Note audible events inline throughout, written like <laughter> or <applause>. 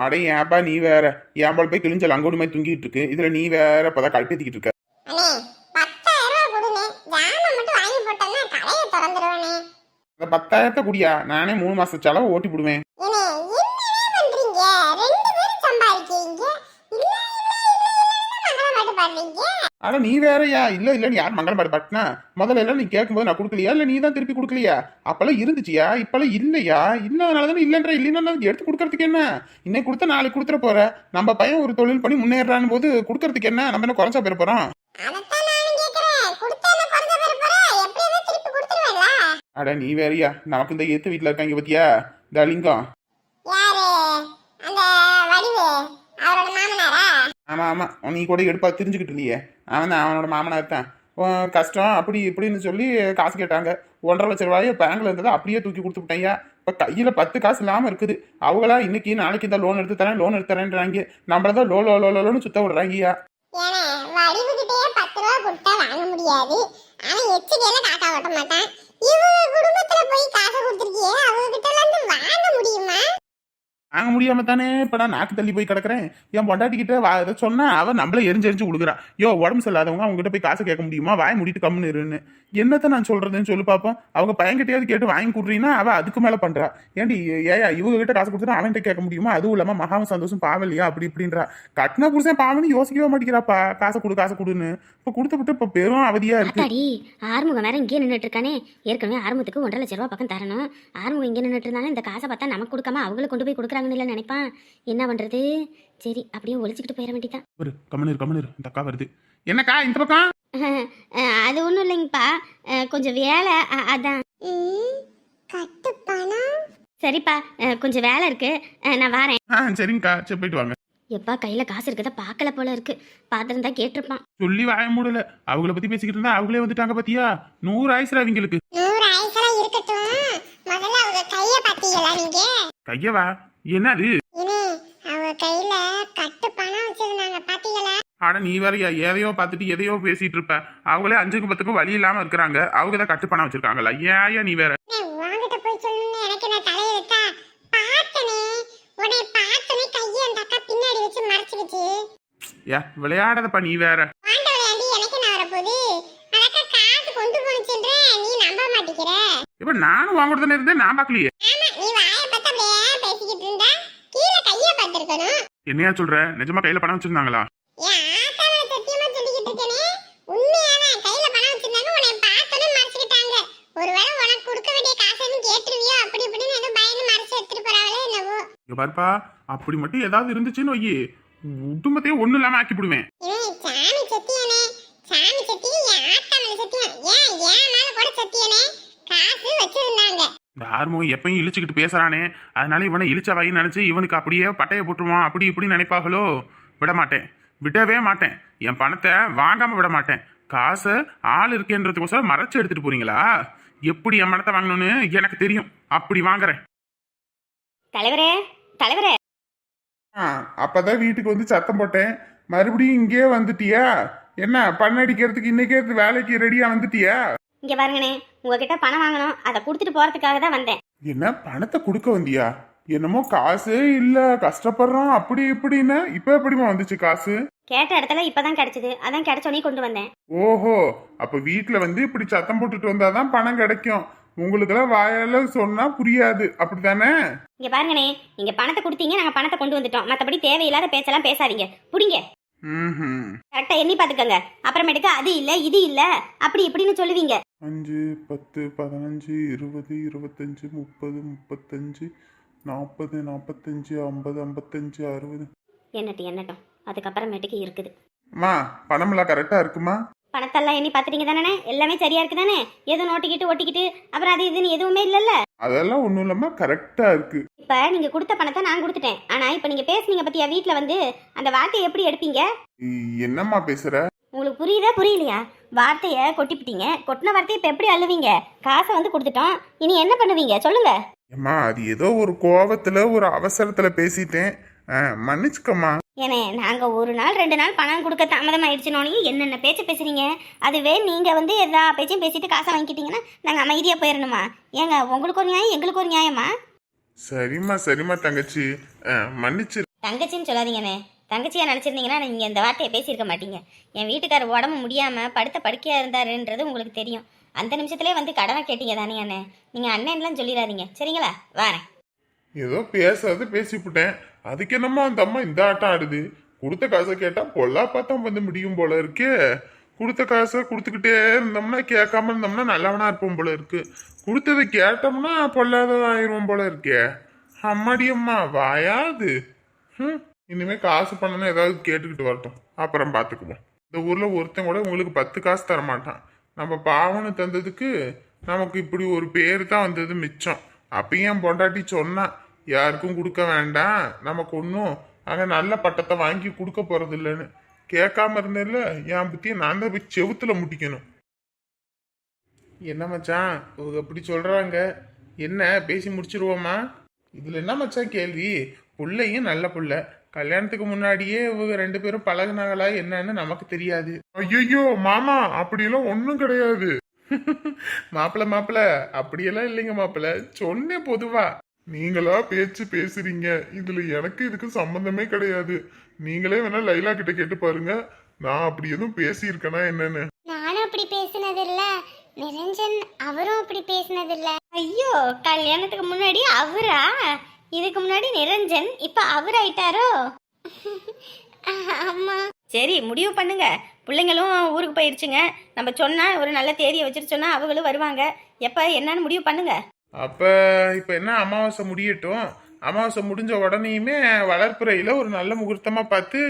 அட ஏன்பா நீ வேற? ஏன் போல போய் கிழிஞ்சல் அங்கோடு மாதிரி தூங்கிட்டு இருக்கு. இதுல நீ வேற இப்பதான் கழுப்பேத்திக்கிட்டு இருக்க. பத்தாயிரத்தை குடியா? நானே மூணு மாச செலவு ஓட்டி விடுவேன் ஏனே என்னவே பண்றீங்க ரெண்டு பேரும் சம்பாதிக்கிறீங்க இல்ல இல்ல இல்ல மங்களம் பாட்டு பாடுறீங்க ஆனா நீ வேறயா? இல்ல இல்ல நீ யார் மங்களம் பாடு பாட்டினா முதல்ல எல்லாம் நீ கேட்கும்போது நான் கொடுக்கலையா? இல்ல நீ தான் திருப்பி கொடுக்கலையா? அப்பெல்லாம் இருந்துச்சியா? இப்பெல்லாம் இல்லையா? இல்லாதனால தானே இல்லைன்ற இல்லைன்னா எடுத்து கொடுக்கறதுக்கு என்ன? இன்னைக்கு கொடுத்தா நாளைக்கு கொடுத்துட போற. நம்ம பையன் ஒரு தொழில் பண்ணி முன்னேறான்னு போது கொடுக்கறதுக்கு என்ன? நம்ம என்ன குறைச்சா போயிட கொடுத்துருவேன்ல. அட நீ வேறயா? நமக்கு இந்த ஏத்து வீட்டுல இருக்காங்க பத்தியா? இந்த லிங்கம் யாரு அந்த வடிவு அவரோட மாமனாரா ஆமாம் நீ கூட எடுப்பா தெரிஞ்சுக்கிட்டு இல்லையே அவன் தான் அவனோட மாமனார் தான். கஷ்டம் அப்படி இப்படின்னு சொல்லி காசு கேட்டாங்க. ஒன்றரை லட்ச ரூபாயை பேங்க்ல இருந்ததை அப்படியே தூக்கி கொடுத்து விட்டாங்க இப்போ கையில் பத்து காசு இல்லாமல் இருக்குது. அவங்களா இன்னைக்கு நாளைக்கு இந்த லோன் எடுத்து தரேன் லோன் எடுத்து தரேன்றாங்க. நம்மள தான் லோ லோ லோ லோன்னு சுத்த விடுறாங்கய்யா வடிவுகிட்டே பத்து ரூபா கொடுத்தா வாங்க முடியாது. ஆனால் எச்சரிக்கையில காக்கா ஓட்ட மாட்டான். இவங்க குடும்பத்துல போய் காசை கொடுத்துருக்கியே அவங்க கிட்ட எல்லாம் வாங்க முடியுமா வாங்க முடியாம தானே இப்போ நான் நாக்கு தள்ளி போய் கிடக்குறேன். என் பொண்டாட்டி கிட்ட வா இதை சொன்னா அவன் நம்மள எரிஞ்சு எரிஞ்சு கொடுக்குறான் யோ உடம்பு சரியில்லாதவங்க அவங்க கிட்ட போய் காசு கேட்க முடியுமா? வாய் முடிட்டு கம்முன்னு இருன்னு. என்னத்த நான் சொல்றதுன்னு சொல்லி பார்ப்போம் அவங்க பையன்கிட்டயாவது கேட்டு வாங்கி கொடுறீங்கன்னா அவ அதுக்கு மேல பண்றா. ஏன்டி ஏயா இவங்க கிட்ட காசு கொடுத்துட்டு அவன்கிட்ட கேட்க முடியுமா? அதுவும் இல்லாம மகாவ சந்தோஷம் பாவலையா அப்படி இப்படின்றா. கட்டின புருஷன் பாவன்னு யோசிக்கவே மாட்டேங்கிறாப்பா. காசை கொடு காசை கொடுன்னு. இப்போ கொடுத்து விட்டு இப்போ பெரும் அவதியா இருக்கு. ஆறுமுகம் வேற இங்கே நின்றுட்டு இருக்கானே ஏற்கனவே ஆறுமுகத்துக்கு ஒன்றரை லட்ச ரூபா பக்கம் தரணும். ஆறுமுகம் இங்கே நின்றுட்டு இருந்தாலும் இந்த காசை பார்த்தா நமக்கு கொடுக்காம அவங்களுக்கு கொண்டு போய் கொடுக்குற இல்லை நினைப்பான். என்ன பண்ணுறது சரி அப்படியே ஒழிச்சுக்கிட்டு போயிட வேண்டியதான் ஒரு கம்மனு கம்மனு இந்த அக்கா வருது. என்னக்கா இந்த பக்கம்? <laughs> அது ஒன்றும் இல்லைங்கப்பா. கொஞ்சம் வேலை அதான். சரிப்பா கொஞ்சம் வேலை இருக்கு. நான் வரேன். ஆ சரிங்கக்கா. சரி போயிட்டு வாங்க. எப்பா கையில் காசு இருக்கதை பார்க்கல போல இருக்கு. பார்த்துருந்தா கேட்டிருப்பான். சொல்லி வாய மூடல. அவங்கள பத்தி பேசிக்கிட்டு இருந்தா அவங்களே வந்துட்டாங்க பாத்தியா? நூறு ஆயிசுல அவங்களுக்கு நூறு ஐசெல்லாம் இருக்கட்டும். முதல்ல அவங்க கைய பாத்தீங்களா நீங்க? கையவா என்னது? கையில கட்டு பணம் வச்சிருந்தாங்க பாத்தீங்களா? ஆனா நீ வேறயா எதையோ பார்த்துட்டு எதையோ பேசிட்டு இருப்ப. அவங்களே அஞ்சுக்கு பத்துக்கும் வழி இல்லாம இருக்கிறாங்க. அவங்க தான் கட்டுப்பணம் வச்சிருக்காங்களா? ஏயா நீ வேற? உன்கிட்ட போய் சொல்லணும்னு எனக்கு நான் தலையெழுத்தா? பார்த்தனே உன்னை பார்த்தனே கையை அந்த அக்கா பின்னாடி வச்சு மறைச்சிக்கிச்சு. ஏ விளையாடாதப்பா நீ வேற. ஆண்டவரேண்டி எனக்கு என்ன வரப்போகுது? அந்த அக்கா ஏதோ பயந்து மறைச்சு எடுத்துட்டு போறாங்களே என்னவோ. இங்க பாருப்பா அப்படி மட்டும் ஏதாவது இருந்துச்சுன்னு வையி. குடும்பத்தையே ஒண்ணு இல்லாம ஆக்கி விடுவேன். சத்தியம்? காசு வச்சிருந்தாங்க. இந்த ஆறுமுகம் எப்பயும் இழிச்சுக்கிட்டு பேசுறானே. அதனால இவனை இழிச்ச வாயின்னு நினைச்சு இவனுக்கு அப்படியே பட்டையை போட்டுருவான். அப்படி இப்படி நினைப்பாங்களோ விட மாட்டேன். விடவே மாட்டேன். என் பணத்தை வாங்காம விட மாட்டேன். காசை ஆள் இருக்கேன்றதுக்கோசரம் மறைச்சு எடுத்துட்டு போறீங்களா? எப்படி என் பணத்தை வாங்கணும்னு எனக்கு தெரியும். அப்படி வாங்குறேன். தலைவரே தலைவரே. அப்பதான் வீட்டுக்கு வந்து சத்தம் போட்டேன். மறுபடியும் இங்கே வந்துட்டியா? என்ன பண்ணடிக்கிறதுக்கு இன்னைக்கே வேலைக்கு ரெடியா வந்துட்டியா? இங்கே பாருங்கண்ணே உங்ககிட்ட பணம் வாங்கணும். அதை கொடுத்துட்டு போகிறதுக்காக தான் வந்தேன். என்ன பணத்தை கொடுக்க வந்தியா? என்னமோ காசே இல்ல கஷ்டப்படுறோம் அப்படி இப்படின்னு. இப்ப எப்படிமா வந்துச்சு காசு? கேட்ட இடத்துல இப்போ தான் கிடச்சிது. அதான் கிடச்சோன்னே கொண்டு வந்தேன். ஓஹோ அப்ப வீட்ல வந்து இப்படி சத்தம் போட்டுட்டு வந்தாதான் பணம் கிடைக்கும். உங்களுக்கெல்லாம் வாயால சொன்னா புரியாது. அப்படித்தானே? இங்கே பாருங்கண்ணே நீங்கள் பணத்தை கொடுத்தீங்க நாங்கள் பணத்தை கொண்டு வந்துட்டோம். மற்றபடி தேவையில்லாத பேச்செல்லாம் பேசாதீங்க. பிடிங்க. ம்ஹும். கரெக்டாக எண்ணி பார்த்துக்கோங்க. அப்புறமேட்டுக்கு அது இல்லை இது இல்லை அப்படி இப்படின்னு சொல்லுவீங்க. அஞ்சு பத்து பதினஞ்சு இருபது இருபத்தஞ்சு முப்பது முப்பத்தஞ்சு நாற்பது நாற்பத்தஞ்சு ஐம்பது ஐம்பத்தஞ்சு அறுபது. எண்ணட்டும் எண்ணட்டும் அதுக்கப்புறமேட்டுக்கு இருக்குது. அம்மா பணமெல்லாம் கரெக்டா இருக்குமா? பணத்தெல்லாம் எண்ணி பார்த்துட்டீங்க தானே எல்லாமே சரியா இருக்கு தானே? எதுவும் நோட்டிக்கிட்டு ஒட்டிக்கிட்டு அப்புறம் அது இதுன்னு எதுவுமே இல்லைல்ல? அதெல்லாம் ஒன்றும் இல்லாம கரெக்டா இருக்கு. இப்போ நீங்கள் கொடுத்த பணத்தை நான் கொடுத்துட்டேன். ஆனால் இப்போ நீங்கள் பேசுனீங்க பத்தியா வீட்டில் வந்து அந்த வார்த்தையை எப்படி எடுப்பீங்க? என்னம்மா பேசுற? உங்களுக்கு புரியுதா புரியலையா? வார்த்தையை கொட்டிப்பிட்டீங்க. கொட்டின வார்த்தையை இப்போ எப்படி அழுவீங்க? காசை வந்து கொடுத்துட்டோம். இனி என்ன பண்ணுவீங்க? சொல்லுங்க. அம்மா அது ஏதோ ஒரு கோவத்துல ஒரு அவசரத்துல பேசிட்டேன். மன்னிச்சுக்கம்மா. ஏனே நாங்கள் ஒரு நாள் ரெண்டு நாள் பணம் கொடுக்க தாமதம் ஆயிடுச்சுனோனே என்னென்ன பேச்சு பேசுறீங்க? அதுவே நீங்கள் வந்து எல்லா பேச்சையும் பேசிட்டு காசை வாங்கிக்கிட்டீங்கன்னா நாங்கள் அமைதியாக போயிடணுமா ஏங்க உங்களுக்கு ஒரு நியாயம் எங்களுக்கு ஒரு நியாயமா? சரிம்மா சரிம்மா தங்கச்சி. ஆ, மன்னிச்சிரு. தங்கச்சின்னு சொல்லாதீங்கண்ணே தங்கச்சியாக நினச்சிருந்தீங்கன்னா நீங்கள் இந்த வார்த்தையை பேசியிருக்க மாட்டீங்க. என் வீட்டுக்காரர் உடம்பு முடியாமல் படுத்த படுக்கையாக இருந்தாருன்றது உங்களுக்கு தெரியும். அந்த நிமிஷத்துலேயே வந்து கடனை கேட்டீங்க தானே அண்ணே. நீங்கள் அண்ணன்லாம் சொல்லிடாதீங்க. சரிங்களா? வாரேன். ஏதோ பேசாத பேசிவிட்டேன் அதுக்கு என்னம்மா அந்த அம்மா இந்த ஆட்டம் ஆடுது? கொடுத்த காசை கேட்டால் பொல்லா பார்த்தா வந்து முடியும் போல இருக்கே. கொடுத்த காசை கொடுத்துக்கிட்டே இருந்தோம்னா கேட்காம இருந்தோம்னா நல்லவனா இருப்போம் போல இருக்கு. கொடுத்ததை கேட்டோம்னா பொல்லாததாயிருவோம் போல இருக்கே. அம்மாடி அம்மா வாயாது ம் இனிமேல் காசு பண்ணணும் ஏதாவது கேட்டுக்கிட்டு வரட்டும். அப்புறம் பார்த்துக்குவோம் இந்த ஊரில் ஒருத்தன் கூட உங்களுக்கு பத்து காசு தர மாட்டான் நம்ம பாவனை தந்ததுக்கு நமக்கு இப்படி ஒரு பேர் தான் வந்தது மிச்சம். அப்பயும் என் பொண்டாட்டி சொன்னான் யாருக்கும் கொடுக்க வேண்டாம். நமக்கு ஒன்றும் அங்கே நல்ல பட்டத்தை வாங்கி கொடுக்க போகிறது இல்லைன்னு. கேட்காம இருந்தேன்ல என் புத்தியை நான் தான் போய் செவுத்தில் முட்டிக்கணும். என்ன மச்சான் அப்படி சொல்கிறாங்க என்ன பேசி முடிச்சிருவோமா? இதில் என்ன மச்சான் கேள்வி? புள்ளையும் நல்ல பிள்ளை. கல்யாணத்துக்கு முன்னாடியே இவங்க ரெண்டு பேரும் பழகினாங்களா என்னன்னு நமக்கு தெரியாது. ஐயோ மாமா அப்படியெல்லாம் ஒன்றும் கிடையாது. <laughs> மாப்பிள மாப்பிள அப்படியெல்லாம் இல்லைங்க மாப்பிள. சொன்னேன் பொதுவா. நீங்களா பேச்சு பேசுறீங்க. இதுல எனக்கு இதுக்கு சம்பந்தமே கிடையாது. நீங்களே வேணா லைலா கிட்ட கேட்டு பாருங்க. நான் அப்படி எதுவும் பேசியிருக்கேனா என்னன்னு. நானும் அப்படி பேசினது இல்ல நிரஞ்சன் அவரும் அப்படி பேசினது இல்ல ஐயோ கல்யாணத்துக்கு முன்னாடி அவரா? இதுக்கு முன்னாடி நிரஞ்சன் இப்போ அவர் ஆயிட்டாரோ? ஆமா. சரி முடிவு பண்ணுங்க. பிள்ளைங்களும் ஊருக்கு போயிருச்சுங்க. நம்ம சொன்னா ஒரு நல்ல தேதியை வச்சுட்டு சொன்னா அவங்களும் வருவாங்க. எப்ப என்னன்னு முடிவு பண்ணுங்க. அப்ப இப்ப என்ன அமாவாசை முடியட்டும்? அமாவாசை முடிஞ்ச உடனேயுமே வளர்ப்புறையில ஒரு நல்ல முகூர்த்தமா பார்த்து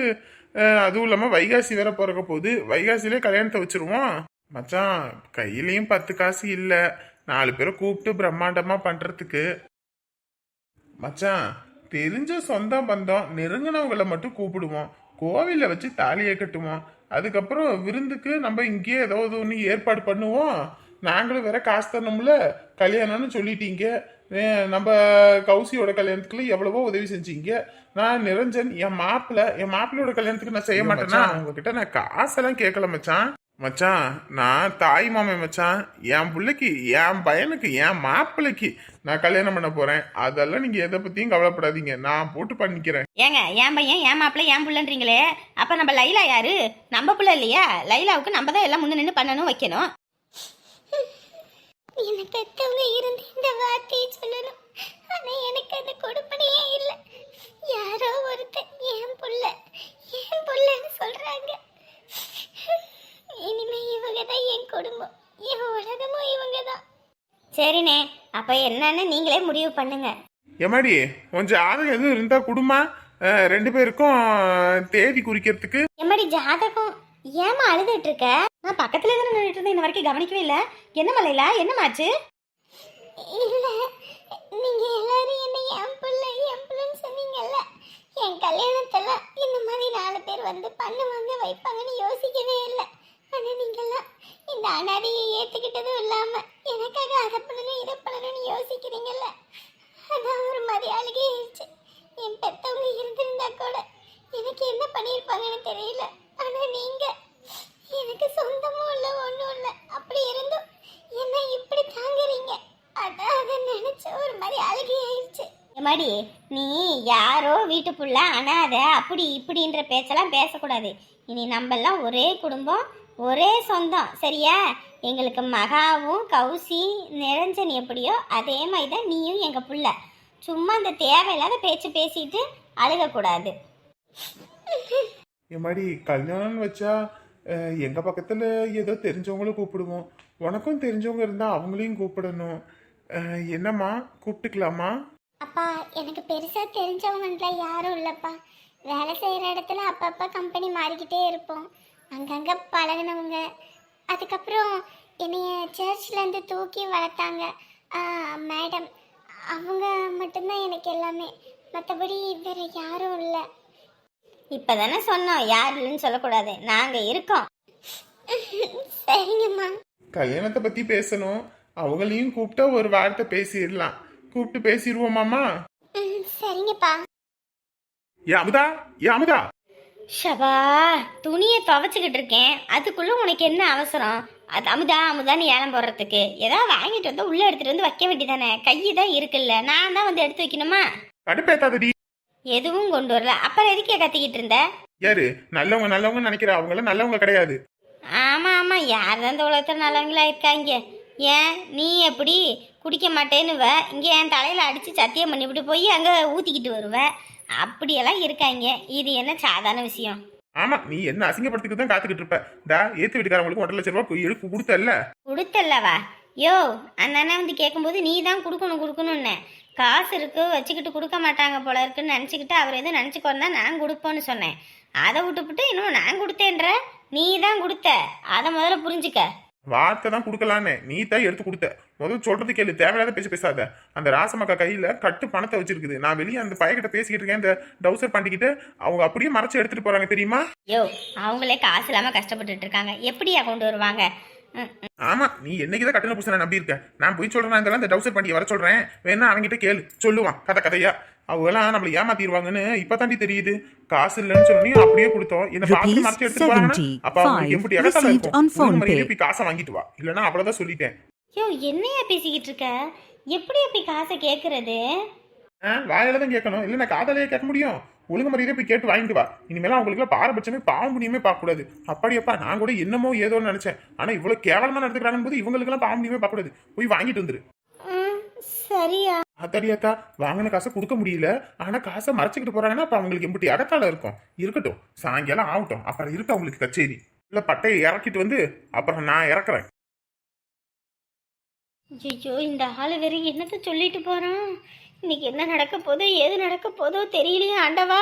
அதுவும் இல்லாம வைகாசி வேற பிறக்க போகுது. வைகாசிலே கல்யாணத்தை வச்சிருவோம். மச்சான் கையிலயும் பத்து காசு இல்ல. நாலு பேரை கூப்பிட்டு பிரம்மாண்டமா பண்றதுக்கு. மச்சான் தெரிஞ்ச சொந்த பந்தம் நெருங்கினவங்களை மட்டும் கூப்பிடுவோம். கோவில்ல வச்சு தாலியை கட்டுவோம். அதுக்கப்புறம் விருந்துக்கு நம்ம இங்கேயே ஏதாவது ஒன்று ஏற்பாடு பண்ணுவோம். நாங்களும் வேற காசு தரணும்ல? கல்யாணம்னு சொல்லிட்டீங்க. நம்ம கௌசியோட கல்யாணத்துக்குள்ள எவ்வளவோ உதவி செஞ்சீங்க. நான் நிரஞ்சன் என் மாப்பிள்ள என் மாப்பிள்ளையோட கல்யாணத்துக்கு நான் செய்ய மாட்டேன்னா உங்ககிட்ட நான் காசெல்லாம் கேட்கல மச்சான். மச்சான் நான் தாய் மாமன் மச்சான். என் பிள்ளைக்கு என் பையனுக்கு என் மாப்பிள்ளைக்கு நான் கல்யாணம் பண்ண போறேன். அதெல்லாம் நீங்க எதை பத்தியும் கவலைப்படாதீங்க. நான் போட்டு பண்ணிக்கிறேன். ஏங்க என் பையன் என் மாப்பிள்ளை என் புள்ளன்றீங்களே? அப்ப நம்ம லைலா யாரு? நம்ம புள்ள இல்லையா? லைலாவுக்கு நம்ம தான் எல்லாம் முன்ன நின்று பண்ணணும் வைக்கணும். என்னை பெத்தவங்க இருந்து இந்த வார்த்தையை சொல்லணும்? ஆனா எனக்கு அந்த கொடுப்பனையே இல்லை. சரிண்ணே. அப்ப என்னன்னு நீங்களே முடிவு பண்ணுங்க. எமாடி உன் ஜாதகம் எதுவும் இருந்தா குடுமா? ரெண்டு பேருக்கும் தேதி குறிக்கிறதுக்கு. எம்மாடி ஜாதகம் ஏமா அழுதுட்டு இருக்க? நான் பக்கத்துல தானே நின்றுட்டு இருந்தேன் இன்ன வரைக்கும் கவனிக்கவே இல்ல. என்ன மலையில என்னமாச்சு? இல்ல நீங்க எல்லாரும் என்ன என் புள்ள என் புள்ளன்னு சொன்னீங்கல்ல. என் கல்யாணத்துல இந்த மாதிரி நாலு பேர் வந்து பண்ணுவாங்க வைப்பாங்கன்னு யோசிக்கவே இல்லை. ஆனா நீங்கெல்லாம் இந்த அனாதையை ஏத்துக்கிட்டதும் இல்லாம எனக்காக அதை பண்ணணும் இதை பண்ணணும்னு யோசிக்கிறீங்கல்ல? அதான் ஒரு மாதிரி அழுகையாயிடுச்சு என் பெத்தவங்க இருந்திருந்தா கூட எனக்கு என்ன பண்ணியிருப்பாங்கன்னு தெரியல. ஆனா நீங்க எனக்கு சொந்தமும் இல்லை ஒன்றும் இல்லை. அப்படி இருந்தும் என்ன இப்படி தாங்குறீங்க? அதான் அதை நினைச்ச ஒரு மாதிரி அழுகையாயிடுச்சு மாதிரி நீ யாரோ வீட்டு புள்ள அனாதை அப்படி இப்படின்ற பேச்செல்லாம் பேசக்கூடாது. இனி நம்மெல்லாம் ஒரே குடும்பம் ஒரே சொந்தம் சரியா? எங்களுக்கு மகாவும் கௌசி நிரஞ்சன் எப்படியோ அதே மாதிரி தான் நீயும் எங்கள் புள்ள. சும்மா அந்த தேவையில்லாத பேச்சு பேசிட்டு அழுகக்கூடாது. எமாடி கல்யாணம்னு வச்சா அஹ், எங்க பக்கத்துல ஏதோ தெரிஞ்சவங்களும் கூப்பிடுவோம். உனக்கும் தெரிஞ்சவங்க இருந்தா அவங்களையும் கூப்பிடணும். என்னம்மா கூப்பிட்டுக்கலாமா? அப்பா எனக்கு பெருசா தெரிஞ்சவங்கன்ற யாரும் இல்லப்பா. வேலை செய்யற இடத்துல அப்பப்ப கம்பெனி மாறிக்கிட்டே இருப்போம். அங்கங்க பழகுனவங்க. அதுக்கப்புறம் என்னைய சர்ச்ல இருந்து தூக்கி வளர்த்தாங்க. மேடம் அவங்க மட்டும்தான் எனக்கு எல்லாமே. மற்றபடி வேற யாரும் இல்லை. இப்போ தானே சொன்னோம் யார் இல்லைன்னு சொல்லக்கூடாது. நாங்கள் இருக்கோம். சரிங்கம்மா. கல்யாணத்தை பத்தி பேசணும். அவங்களையும் கூப்பிட்டா ஒரு வார்த்தை பேசிடலாம். கூப்பிட்டு பேசிடுவோமாமா ம், சரிங்கப்பா. ஏ அமுதா? ஏ அமுதா? ஷபா துணியை துவைச்சிக்கிட்டு இருக்கேன். அதுக்குள்ள உனக்கு என்ன அவசரம்? அது அமுதா அமுதான்னு ஏலம் போடுறதுக்கு. ஏதாவது வாங்கிட்டு வந்து உள்ள எடுத்துட்டு வந்து வைக்க வேண்டியதானே? கையை தான் இருக்குல்ல. நான் தான் வந்து எடுத்து வைக்கணுமா? கடுப்பேத்தாதடி எதுவும் கொண்டு வரல. அப்புறம் எதுக்கே கத்திக்கிட்டு இருந்த? யாரு? நல்லவங்க நல்லவங்க நினைக்கிற அவங்கள நல்லவங்க கிடையாது. ஆமா ஆமா. யார் தான் இந்த உலகத்தில் நல்லவங்களா இருக்காங்க? ஏன்? நீ எப்படி குடிக்க மாட்டேன்னுவ? இங்க என் தலையில அடிச்சு சத்தியம் பண்ணிவிட்டு போய் அங்க ஊத்திக்கிட்டு வருவ. அப்படியெல்லாம் இருக்காங்க. இது என்ன சாதாரண விஷயம்? ஆமா நீ என்ன அசிங்கப்படுத்திட்டு தான் காத்துக்கிட்டு இருப்ப. டா ஏத்து வீட்டுக்காரங்களுக்கு ஒன்றரை லட்சம் ரூபாய் எடுத்து கொடுத்தல்ல? கொடுத்தல்லவா? யோ அந்த அண்ணன் வந்து கேட்கும்போது நீ தான் கொடுக்கணும் கொடுக்கணும்னு. காசு இருக்கு வச்சுக்கிட்டு கொடுக்க மாட்டாங்க போல இருக்குன்னு நினச்சிக்கிட்டு அவர் எதுவும் நினச்சிக்கோன்னா நான் கொடுப்போன்னு சொன்னேன். அதை விட்டுப்புட்டு இன்னும் நான் கொடுத்தேன்ற? நீ தான் கொடுத்த. அதை முதல்ல புரிஞ்சுக்க. வார்த்தை தான் கொடுக்கலான்னு நீ தான் எடுத்து கொடுத்த. முதல் சொல்றது கேளு. தேவையில்லாத பேச்சு பேசாத. அந்த ராசமக்கா கையில கட்டு பணத்தை வச்சிருக்குது. நான் வெளியே அந்த பையகிட்ட பேசிக்கிட்டு இருக்கேன். இந்த டவுசர் பண்ணிக்கிட்டு அவங்க அப்படியே மறைச்சு எடுத்துட்டு போறாங்க தெரியுமா? யோ அவங்களே காசு இல்லாம கஷ்டப்பட்டுட்டு இருக்காங்க. எப்படியா கொண்டு வருவாங்க? ஆமா நீ என்னைக்குதான் கட்டின புதுசை நான் நம்பி இருக்கேன் நான் போய் சொல்றேன் இந்த டவுசர் பண்ணி வர சொல்றேன். வேணா அவன்கிட்ட கேளு. சொல்லுவான். கதை கதையா. அவங்க எல்லாம் நம்மள ஏமாத்திடுவாங்கன்னு இப்பதாண்டி தெரியுது. காசு இல்லைன்னு சொல்லி அப்படியே கொடுத்தோம். என்ன பார்த்து Rupees மறைச்சு எடுத்துட்டு போறாங்கன்னா 70, அப்ப எப்படி இடத்துல இருக்கும். காசை வாங்கிட்டு வா. இல்லைன்னா அவ்வளவுதான் சொல்லிட்டேன். யோ என்னையா பேசிக்கிட்டு இருக்க? எப்படி அப்படி காசை கேட்கறது வாயில தான் கேட்கணும். இல்ல நான் காதலையே கேட்க முடியும். ஒழுங்கு மரியாதையா போய் கேட்டு வாங்கிட்டு வா. இனிமேலாம் அவங்களுக்கு பாரபட்சமே பாவம் புண்ணியமே பார்க்க கூடாது அப்படியப்பா நான் கூட என்னமோ ஏதோன்னு நினைச்சேன். ஆனா இவ்வளவு கேவலமா நடத்துக்கிறாங்க போது இவங்களுக்கு எல்லாம் பாவம் புண்ணியமே பார்க்க கூடாது போய் வாங்கிட்டு வந்துரு. சரியா. அத்தடியாத்தா வாங்கின காசை கொடுக்க முடியல. ஆனா காசை மறைச்சிக்கிட்டு போறாங்கன்னா அப்ப அவங்களுக்கு எம்பிட்டி அகத்தால இருக்கும். இருக்கட்டும் சாயங்காலம் ஆகட்டும். அப்புறம் இருக்கு அவங்களுக்கு கச்சேரி. இல்ல பட்டையை இறக்கிட்டு வந்து அப்புறம் நான் இறக்குறேன். ஐயோ இந்த ஆள் வேற என்னத்த சொல்லிட்டு போறான்? இன்னைக்கு என்ன நடக்க போதோ ஏது நடக்க போதோ தெரியலையே ஆண்டவா?